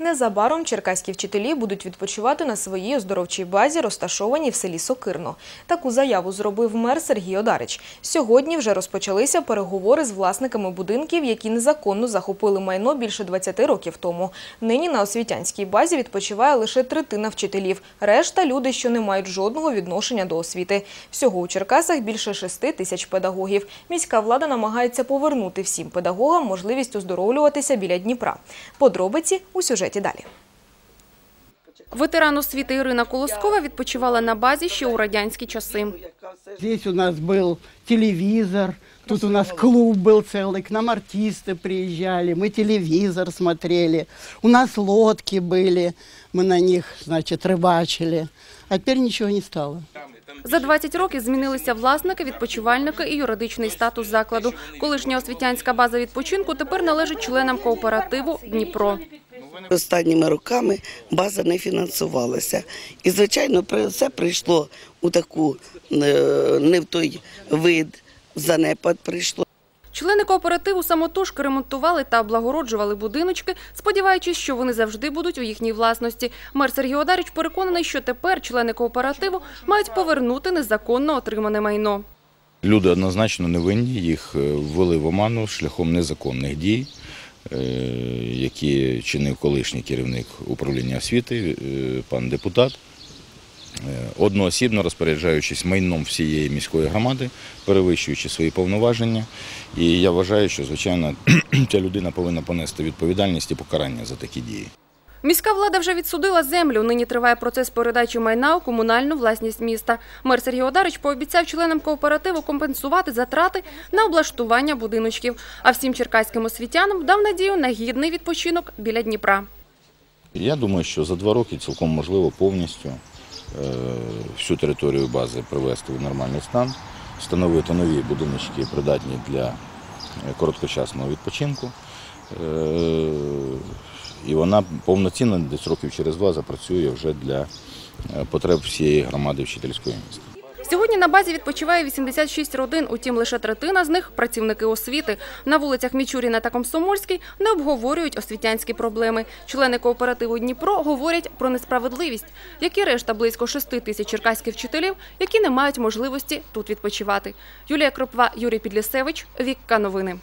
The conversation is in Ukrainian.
Незабаром черкаські вчителі будуть відпочивати на своїй оздоровчій базі, розташованій в селі Сокирно. Таку заяву зробив мер Сергій Одарич. Сьогодні вже розпочалися переговори з власниками будинків, які незаконно захопили майно більше 20 років тому. Нині на освітянській базі відпочиває лише третина вчителів. Решта – люди, що не мають жодного відношення до освіти. Всього у Черкасах більше 6 тисяч педагогів. Міська влада намагається повернути всім педагогам можливість оздоровлюватися біля Дніпра. Подробиці у сюжеті далі. Ветеран освіти Ірина Колоскова відпочивала на базі ще у радянські часи. Здесь у нас был телевизор, тут у нас клуб был целый, к нам артисты приезжали, мы телевизор смотрели, у нас лодки были, мы на них, значит, рыбачили. А теперь ничего не стало. За 20 років змінилися власники, відпочивальники і юридичний статус закладу. Колишня освітянська база відпочинку тепер належить членам кооперативу Дніпро. Останніми роками база не фінансувалася. І, звичайно, все прийшло у таку е, не в той вид, в занепад прийшло. Члени кооперативу самотужки ремонтували та облагороджували будиночки, сподіваючись, що вони завжди будуть у їхній власності. Мер Сергій Одарич переконаний, що тепер члени кооперативу мають повернути незаконно отримане майно. Люди однозначно не винні, їх е, ввели в оману шляхом незаконних дій, які чинив колишній керівник управління освіти, е, пан депутат, Е, одноосібно розпоряджаючись майном всієї міської громади, перевищуючи свої повноваження. І я вважаю, що, звичайно, ця людина повинна понести відповідальність і покарання за такі дії. Міська влада вже відсудила землю. Нині триває процес передачі майна у комунальну власність міста. Мер Сергій Одарич пообіцяв членам кооперативу компенсувати затрати на облаштування будиночків. А всім черкаським освітянам дав надію на гідний відпочинок біля Дніпра. Я думаю, що за два роки цілком можливо повністю е, всю територію бази привести в нормальний стан, встановити нові будиночки, придатні для е, короткочасного відпочинку. І вона повноцінно десь років через два запрацює вже для е, потреб всієї громади вчительської міста. Сьогодні на базі відпочиває 86 родин, утім лише третина з них – працівники освіти. На вулицях Мічуріна та Комсомольській не обговорюють освітянські проблеми. Члени кооперативу Дніпро говорять про несправедливість, як і решта близько 6 тисяч черкаських вчителів, які не мають можливості тут відпочивати. Юлія Кропва, Юрій Підлісевич, Вікка Новини.